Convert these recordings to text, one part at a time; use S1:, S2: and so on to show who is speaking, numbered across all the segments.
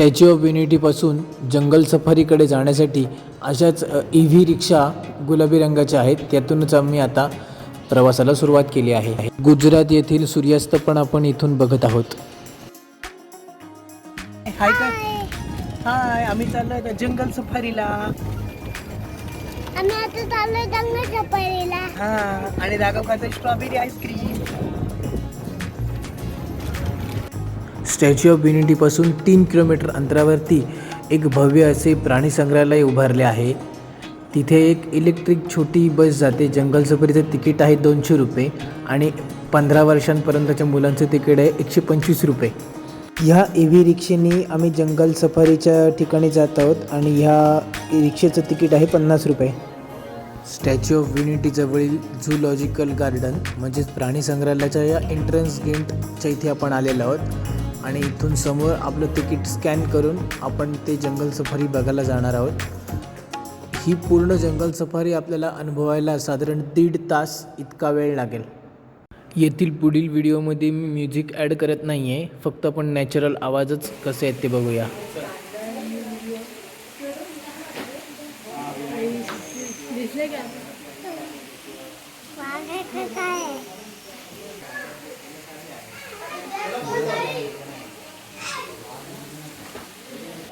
S1: Statue of युनिटीपासून जंगल सफारीकडे जाण्यासाठी अशाच E V रिक्षा गुलाबी रंगाच्या आहेत. त्यातूनच आम्ही आता प्रवासाला सुरुवात केली आहे. गुजरात येथील सूर्यास्त पण आपण इथून बघत आहोत.
S2: हाय हाय आम्ही चाललोय आता जंगल सफारीला?
S3: आम्ही आता चाललोय जंगल सफारीला.
S2: हा आणि राघव खातोय strawberry
S1: ice cream statue of युनिटीपासून तीन किलोमीटर अंतरावरती एक भव्य असे प्राणी संग्रहालय उभारले आहे. तिथे एक इलेक्ट्रिक छोटी बस जाते. जंगल सफारीचं तिकीट आहे दोनशे रुपये आणि पंधरा वर्षांपर्यंतच्या मुलांचं तिकीट आहे एकशे पंचवीस रुपये. ह्या ई व्ही रिक्षेने आम्ही जंगल सफारीच्या ठिकाणी जात आहोत आणि ह्या रिक्षेचं तिकीट आहे पन्नास रुपये. स्टॅच्यू ऑफ युनिटीजवळील झूलॉजिकल गार्डन म्हणजेच प्राणी संग्रहालयाच्या या एंट्रन्स गेटच्या इथे आपण आलेलो आहोत. आणि इथून समोर आपलं तिकीट स्कॅन करून आपण ते जंगल सफारी बघायला जाणार आहोत. ही पूर्ण जंगल सफारी आपल्याला अनुभवायला साधारण दीड तास इतका वेळ लागेल. येथील पुढील व्हिडिओमध्ये मी म्युझिक ॲड करत नाही आहे फक्त आपण नॅचरल आवाजच कसे आहेत ते बघूया.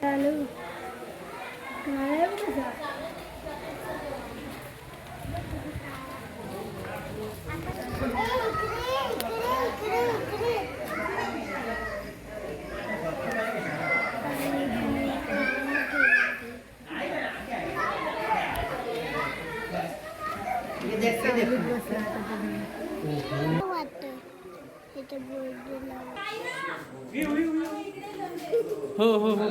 S2: Hello. Can I
S3: have
S2: a job?
S3: Grazie a tutti.
S2: हो
S3: हो
S2: हो.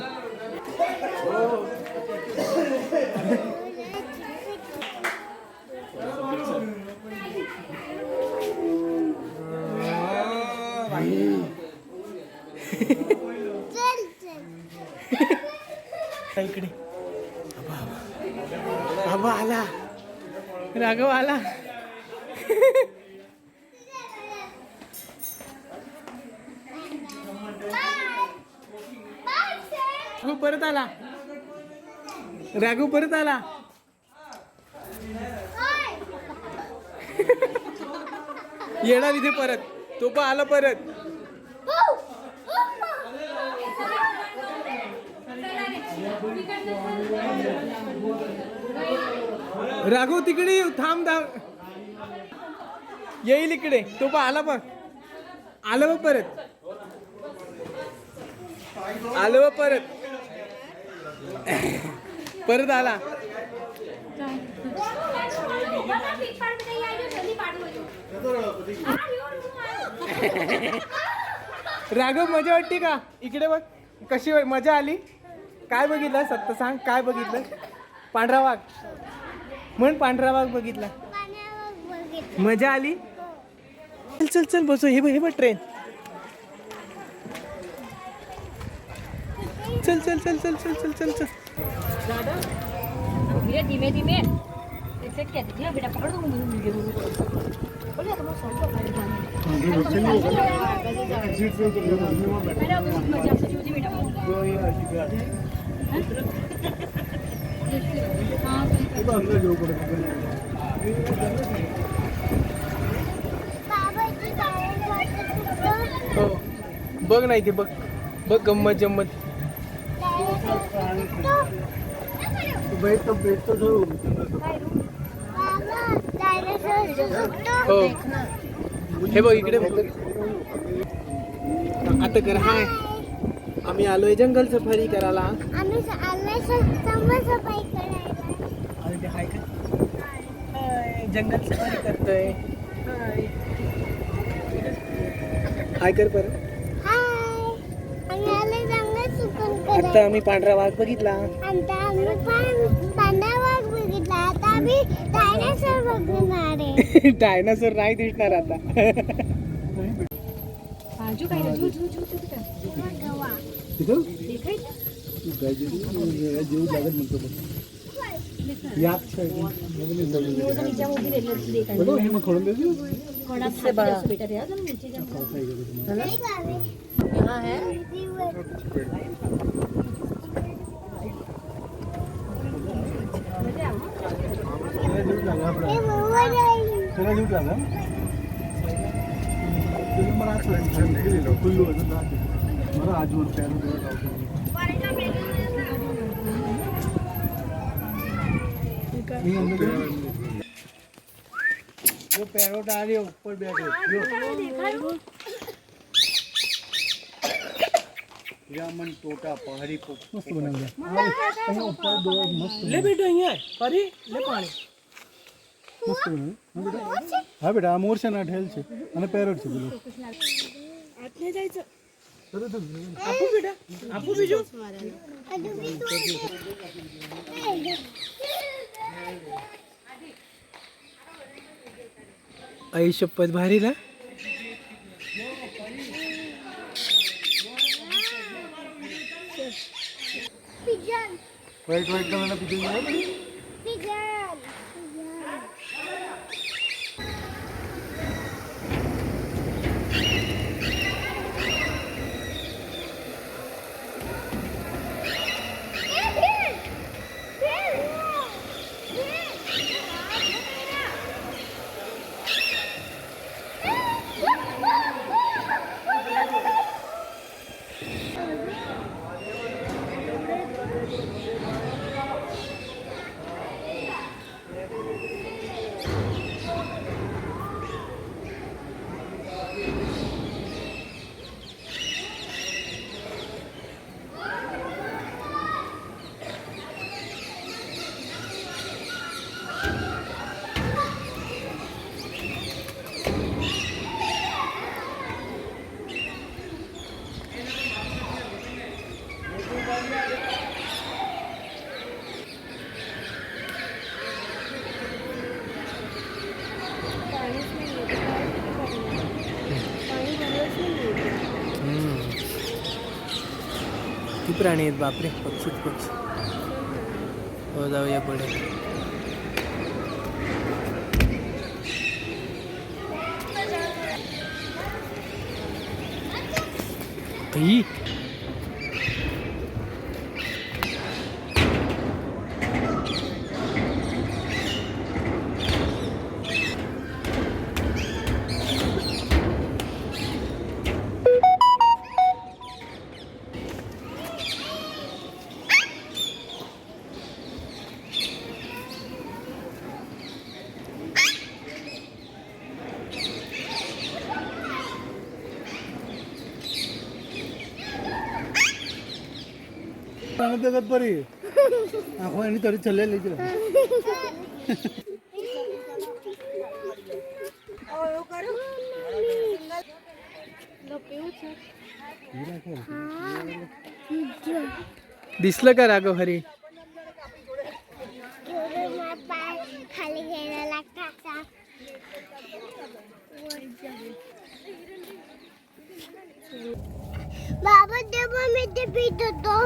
S2: इकडे. बाबा आला. राघव आला. राघव परत आला. राघव परत आला. येणार इथे परत. तो पण आला परत. राघव तिकडे येऊ थांब धाव येईल इकडे. तो पण आला पण. आलं परत. आलं परत. परत आला. राघव मजा वाटते का? इकडे बघ. कशी मजा आली? काय बघितलं? सत्य सांग. काय बघितलं? पांढरा वाघ. म्हण पांढरा वाघ बघितला. मजा आली? चल चल चल बसू. हे बघ हे बघ ट्रेन. चल चल चल चल चल चल चल चल।
S4: धीरे धीमे धीमे।
S5: सेट किया था बेटा पकड़ दो मुझे मुझे बोले। तो मैं सब को मैंने अब बहुत मजा से जो बेटा
S3: बाबाची गाडी वाटत
S2: हो। बघ नाही ते बघ। बघ गंमत जम्मत।
S3: बाबा डायनासोर
S2: हो हे बघ इकडे आता कर हाय. आम्ही आलोय जंगल सफारी करायला. ते हाय हाय, जंगल सफारी करतोय हाय हाय कर
S3: परत.
S2: आता आम्ही पांढरा वाघ बघितला.
S3: आता आम्ही पण पांढरा वाघ बघितला. आता आम्ही डायनासोर बघणार आहे.
S2: डायनासोर नाही दिसणार आता.
S5: काय बेटा हे त्याला घेऊ का
S3: मला आठवलं
S5: कुल्लू अजून
S3: मला आजवर प्यारो
S2: वो पैरोट आ रही ऊपर बैठे।
S6: यामन टोटा पहाड़ी को
S2: मस्त बना गया हाँ, ऊपर दो मस्त ले बेटा यहाँ परी ले पानी। લે પાણી
S6: હા બેટા આ મોર છે ને આ ઢેલ છે અને પેરોટ છે પેલું
S2: આપું બેટા આપું બીજું आई शपथ भारी ना
S3: पिजन
S6: व्हाईट व्हाईट कलरला पिजन गेला
S3: पिजन
S1: प्राणी आहेत बापरे. पक्षीच पक्षी. हो जाऊया पुढे.
S6: ही ನಾನು ಬೇಗದ ಬರ್ರಿ ನಾವು ಏನು
S2: दिसलं का राघव हरी
S3: बाबा तेव्हा मी ते पित होतो.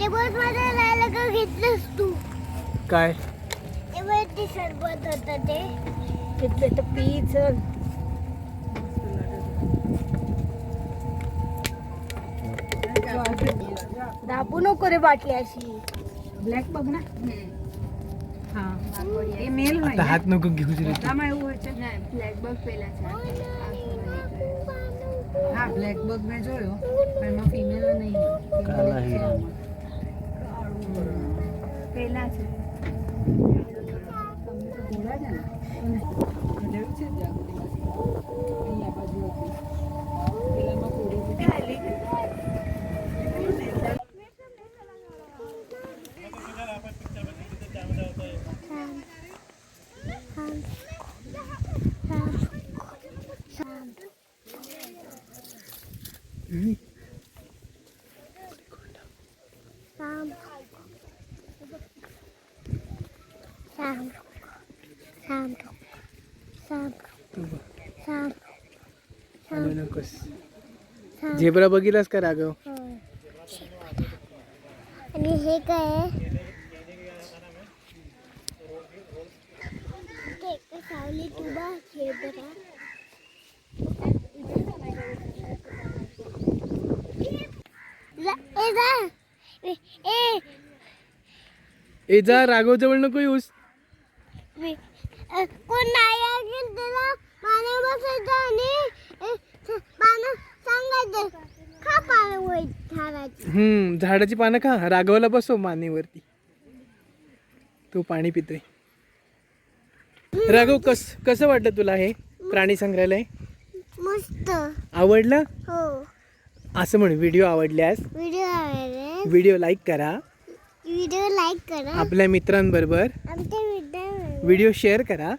S3: तेव्हा मला राहायला का घेतलंस तू?
S2: काय?
S3: तेव्हा किती सरबत होतं ते.
S4: तिथले तर पी चल. दाबू नको रे बाटली अशी. ब्लॅक बघ ना. हा. हे मेल
S2: आता हात नको घेऊ तू.
S4: ब्लॅक बग पेलाचा હા બ્લેક બગ મેં જોયો પણ એમાં ફિમેલ નહીં કાલા હીરા. પેલા છે તમને તો ઘોડા છે ને? છે જાગૃતિ
S2: नकोस. झेब्रा बघितलास का राघव?
S3: आणि हे काय सावली तुबा झेब्रा. ए जा.
S2: राघव जवळ नको येऊस.
S3: कोण नाही ऐकेल त्याला पाणी बसायचं आणि
S2: हम्म झाडाची पानं खा. राघवला बसव मानेवरती. तो पाणी पितोय. राघव कस कसं वाटलं तुला हे प्राणी संग्रहालय?
S3: मस्त.
S2: आवडलं?
S3: हो.
S2: असं म्हण व्हिडिओ आवडल्यास
S3: व्हिडिओ
S2: व्हिडिओ लाईक करा.
S3: व्हिडिओ लाईक करा.
S2: आपल्या मित्रांबरोबर
S3: आमच्या व्हिडिओ शेअर करा.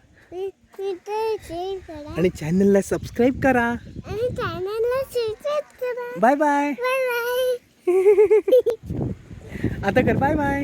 S2: आणि चॅनलला सबस्क्राईब करा.
S3: आणि चॅनलला सबस्क्राईब करा.
S2: बाय बाय
S3: बाय बाय
S2: आता कर बाय बाय